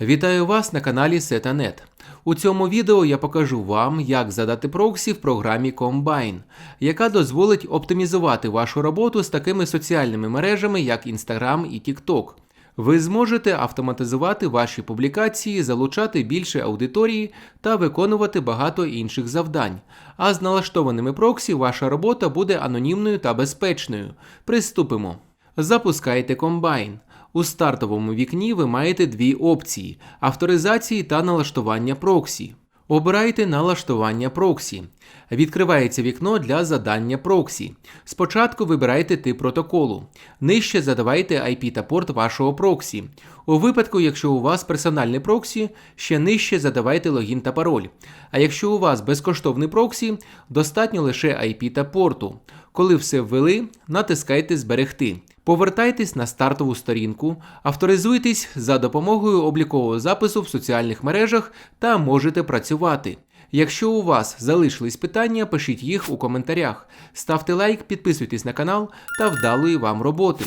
Вітаю вас на каналі Setanet. У цьому відео я покажу вам, як задати проксі в програмі Combine, яка дозволить оптимізувати вашу роботу з такими соціальними мережами, як Instagram і TikTok. Ви зможете автоматизувати ваші публікації, залучати більше аудиторії та виконувати багато інших завдань. А з налаштованими проксі ваша робота буде анонімною та безпечною. Приступимо. Запускайте комбайн. У стартовому вікні ви маєте дві опції: авторизації та налаштування проксі. Обирайте налаштування проксі. Відкривається вікно для задання проксі. Спочатку вибирайте тип протоколу. Нижче задавайте IP та порт вашого проксі. У випадку, якщо у вас персональний проксі, ще нижче задавайте логін та пароль. А якщо у вас безкоштовний проксі, достатньо лише IP та порту. Коли все ввели, натискайте Зберегти. Повертайтесь на стартову сторінку, авторизуйтесь за допомогою облікового запису в соціальних мережах та можете працювати. Якщо у вас залишились питання, пишіть їх у коментарях. Ставте лайк, підписуйтесь на канал та вдалої вам роботи.